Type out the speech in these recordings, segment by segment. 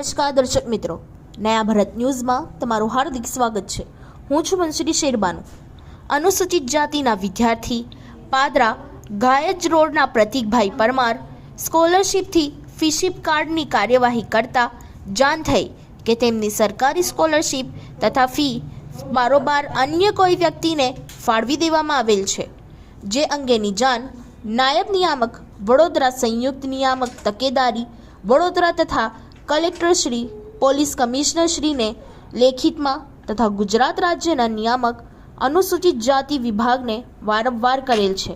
નમસ્કાર દર્શક મિત્રો. નયા ભારત ન્યૂઝમાં તમારું હાર્દિક સ્વાગત છે. હું છું મનસુરી શેરબાનુ. અનુસૂચિત જાતિના વિદ્યાર્થી પાદરા ગાયજ રોડના પ્રતિકભાઈ પરમાર સ્કોલરશીપથી ફીશીપ કાર્ડની કાર્યવાહી કરતા જાણ થઈ કે તેમની સરકારી સ્કોલરશીપ તથા ફી બારોબાર અન્ય કોઈ વ્યક્તિને ફાળવી દેવામાં આવેલ છે. જે અંગેની જાણ નાયબ નિયામક વડોદરા સંયુક્ત નિયામક તકેદારી વડોદરા તથા કલેક્ટરશ્રી પોલીસ કમિશનરશ્રીને લેખિતમાં તથા ગુજરાત રાજ્યના નિયામક અનુસૂચિત જાતિ વિભાગને વારંવાર કરેલ છે.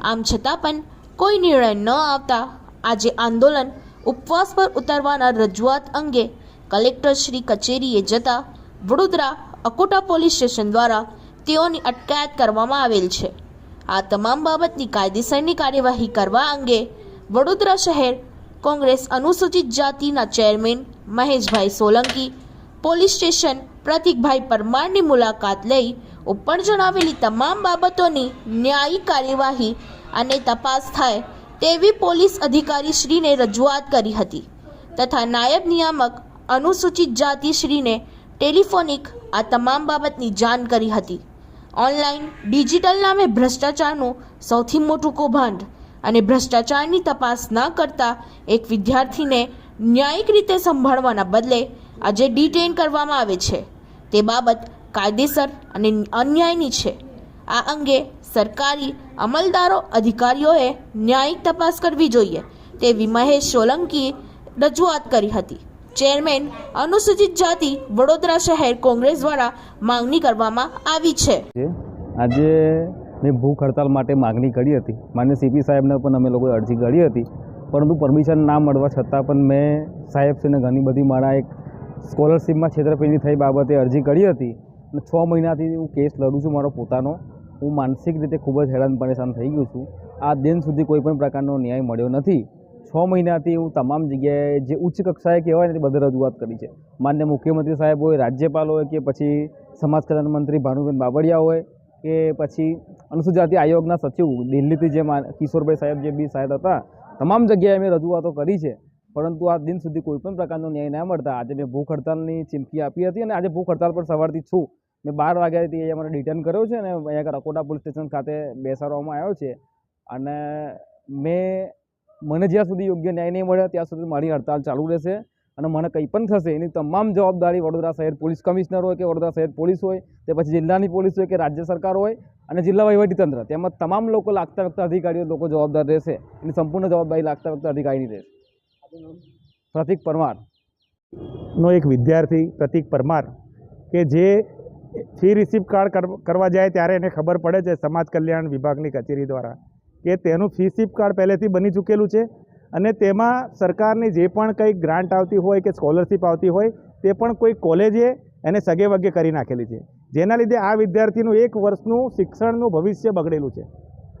આમ છતાં પણ કોઈ નિર્ણય ન આવતા આજે આંદોલન ઉપવાસ પર ઉતારવાના રજૂઆત અંગે કલેક્ટરશ્રી કચેરીએ જતા વડોદરા અકોટા પોલીસ સ્ટેશન દ્વારા તેઓની અટકાયત કરવામાં આવેલ છે. આ તમામ બાબતની કાયદેસરની કાર્યવાહી કરવા અંગે વડોદરા શહેર કોંગ્રેસ અનુસૂચિત જાતિના chairman Maheshbhai Solanki, police station Pratikbhai પરમારની મુલાકાત લઈ ઉપર જણાવેલી તમામ બાબતોની ન્યાયિક કાર્યવાહી અને તપાસ થાય તેવી પોલીસ અધિકારીશ્રીને રજૂઆત કરી હતી તથા નાયબ નિયામક અનુસૂચિત જાતિશ્રીને ટેલિફોનિક આ તમામ બાબતની જાણ કરી હતી. ઓનલાઈન ડિજિટલ નામે ભ્રષ્ટાચારનું સૌથી મોટું કૌભાંડ અને ભ્રષ્ટાચારની તપાસ ન કરતા એક વિદ્યાર્થીને ન્યાયિક રીતે સંભાળવાના બદલે આજે ડિટેન કરવામાં આવે છે. તે બાબત કાયદેસર અને અન્યાયની છે. આ અંગે સરકારી અમલદારો અધિકારીઓએ ન્યાયિક તપાસ કરવી જોઈએ તેવી મહેશ સોલંકીએ રજૂઆત કરી હતી. ચેરમેન અનુસૂચિત જાતિ વડોદરા શહેર કોંગ્રેસ દ્વારા માંગણી કરવામાં આવી છે. આજે મેં ભૂખ હડતાલ માટે માગણી કરી હતી. માન્ય સીપી સાહેબને પણ અમે લોકોએ અરજી કરી હતી. પરંતુ પરમિશન ના મળવા છતાં પણ મેં સાહેબશ્રીને ઘણી બધી મારા એક સ્કોલરશીપમાં છેતરપિંડી થઈ બાબતે અરજી કરી હતી. અને છ મહિનાથી હું કેસ લડું છું મારો પોતાનો. હું માનસિક રીતે ખૂબ જ હેરાન પરેશાન થઈ ગયો છું. આ દિન સુધી કોઈ પણ પ્રકારનો ન્યાય મળ્યો નથી. છ મહિનાથી હું તમામ જગ્યાએ જે ઉચ્ચ કક્ષાએ કહેવાય ને તે બધે રજૂઆત કરી છે. માન્ય મુખ્યમંત્રી સાહેબ હોય, રાજ્યપાલ હોય કે પછી સમાજ કલ્યાણ મંત્રી ભાનુબેન બાબડિયા હોય કે પછી અનુસૂચિત જાતિ આયોગના સચિવ દિલ્હીથી જે કિશોરભાઈ સાહેબ જે બી સાહેબ હતા, તમામ જગ્યાએ મેં રજૂઆતો કરી છે. પરંતુ આ દિન સુધી કોઈપણ પ્રકારનો ન્યાય ના મળતા આજે મેં ભૂખ હડતાલની ચીમકી આપી હતી અને આજે ભૂખ હડતાલ પર સવારથી છું. મેં બાર વાગ્યાથી અહીંયા મને ડિટેન કર્યો છે અને અહીંયા રકોડા પોલીસ સ્ટેશન ખાતે બેસાડવામાં આવ્યો છે. અને મેં, મને જ્યાં સુધી યોગ્ય ન્યાય નહીં મળે ત્યાં સુધી મારી હડતાલ ચાલુ રહેશે. અને મને કંઈ પણ થશે, એની તમામ જવાબદારી વડોદરા શહેર પોલીસ કમિશનર હોય કે વડોદરા શહેર પોલીસ હોય તે પછી જિલ્લાની પોલીસ હોય કે રાજ્ય સરકાર હોય અને જિલ્લા વહીવટીતંત્ર તેમજ તમામ લોકો લાગતા વખતે અધિકારીઓ લોકો જવાબદાર રહેશે. એની સંપૂર્ણ જવાબદારી લાગતા વખતે અધિકારીની રહેશે. પ્રતિક પરમાર. નો એક વિદ્યાર્થી, પ્રતિક પરમાર, કે જે ફી રિસિપ્ટ કાર્ડ કરવા જાય ત્યારે એને ખબર પડે છે સમાજ કલ્યાણ વિભાગની કચેરી દ્વારા, કે તેનું ફી રિસિપ્ટ કાર્ડ પહેલેથી બની ચૂકેલું છે અને તેમાં સરકારની જે પણ કંઈ ગ્રાન્ટ આવતી હોય કે સ્કોલરશીપ આવતી હોય, તે પણ કોઈ કોલેજે એને સગે વગે કરી નાખેલી છે. જેના લીધે આ વિદ્યાર્થીનું એક વર્ષનું શિક્ષણનું ભવિષ્ય બગડેલું છે.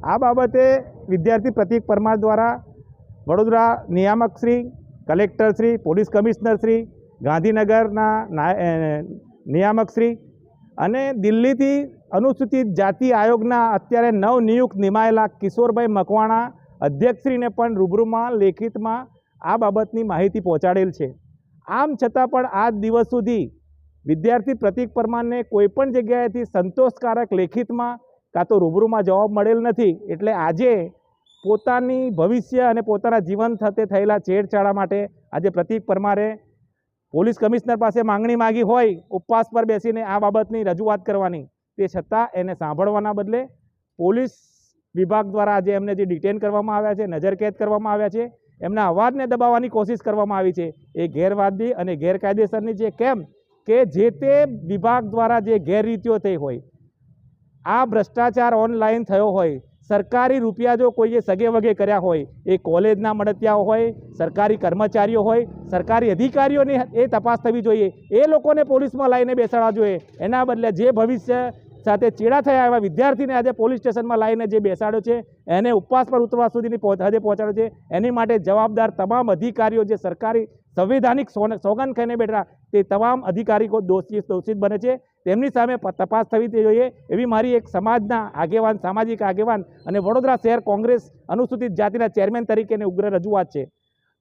આ બાબતે વિદ્યાર્થી પ્રતિક પરમાર દ્વારા વડોદરા નિયામકશ્રી કલેક્ટરશ્રી પોલીસ કમિશનરશ્રી ગાંધીનગરના નિયામકશ્રી અને દિલ્હીથી અનુસૂચિત જાતિ આયોગના અત્યારે નવનિયુક્ત નિમાયેલા કિશોરભાઈ મકવાણા અધ્યક્ષશ્રીને પણ રૂબરૂમાં, લેખિતમાં આ બાબતની માહિતી પહોંચાડેલ છે. આમ છતાં પણ આજ દિવસ સુધી વિદ્યાર્થી પ્રતિક પરમારને કોઈપણ જગ્યાએથી સંતોષકારક લેખિતમાં કાં તો રૂબરૂમાં જવાબ મળેલ નથી, એટલે આજે પોતાની ભવિષ્ય અને પોતાના જીવન સાથે થયેલા છેડછાડા માટે આજે પ્રતિક પરમારે પોલીસ કમિશનર પાસે માંગણી માગી હોય, ઉપવાસ પર બેસીને આ બાબતની રજૂઆત કરવાની. તે છતાં એને સાંભળવાના બદલે પોલીસ વિભાગ દ્વારા આજે એમને જે ડિટેન કરવામાં આવ્યા છે, નજરકેદ કરવામાં આવ્યા છે, એમના અવાજને દબાવવાની કોશિશ કરવામાં આવી છે. એ ગેરવાદી અને ગેરકાયદેસરની છે કેમ કે જે તે વિભાગ દ્વારા જે ગેરરીતિઓ થઈ હોય, આ ભ્રષ્ટાચાર ઓનલાઈન થયો હોય, સરકારી રૂપિયા જો કોઈએ સગે વગે કર્યા હોય, એ કોલેજના મળતિયાઓ હોય, સરકારી કર્મચારીઓ હોય, સરકારી અધિકારીઓની એ તપાસ થવી જોઈએ. એ લોકોને પોલીસમાં લાવીને બેસાડવા જોઈએ. એના બદલે જે ભવિષ્ય સાથે ચેડા થયા એવા વિદ્યાર્થીને આજે પોલીસ સ્ટેશનમાં લાવીને જે બેસાડ્યો છે, એને ઉપવાસ પર ઉતરવા સુધીની હદે પહોંચાડ્યો છે. એની માટે જવાબદાર તમામ અધિકારીઓ જે સરકારી સંવિધાનિક સોગંદ ખાઈને બેઠા, તે તમામ અધિકારીઓ દોષી, દોષિત બને છે. તેમની સામે તપાસ થવી જોઈએ. એવી મારી એક સમાજના આગેવાન, સામાજિક આગેવાન અને વડોદરા શહેર કોંગ્રેસ અનુસૂચિત જાતિના ચેરમેન તરીકેની ઉગ્ર રજૂઆત છે.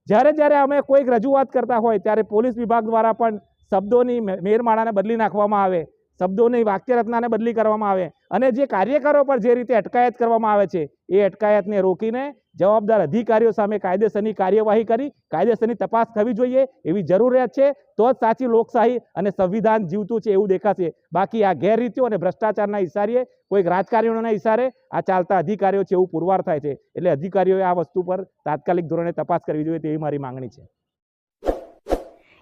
જ્યારે જ્યારે અમે કોઈક રજૂઆત કરતા હોય, ત્યારે પોલીસ વિભાગ દ્વારા પણ શબ્દોની મેરમાળાને બદલી નાખવામાં આવે. શબ્દોની વાક્યરચનાને બદલી કરવામાં આવે અને જે કાર્યકરો પર જે રીતે અટકાયત કરવામાં આવે છે, એ અટકાયતને રોકીને જવાબદાર અધિકારીઓ સામે કાયદેસરની કાર્યવાહી કરી, કાયદેસરની તપાસ થવી જોઈએ એવી જરૂરિયાત છે, તો જ સાચી લોકશાહી અને સંવિધાન જીવતું છે એવું દેખાશે. બાકી આ ગેરરીતિઓ અને ભ્રષ્ટાચારના ઇશારે કોઈક રાજકારણીઓના ઇશારે આ ચાલતા અધિકારીઓ છે એવું પુરવાર થાય છે. એટલે અધિકારીઓએ આ વસ્તુ પર તાત્કાલિક ધોરણે તપાસ કરવી જોઈએ તેવી મારી માંગણી છે.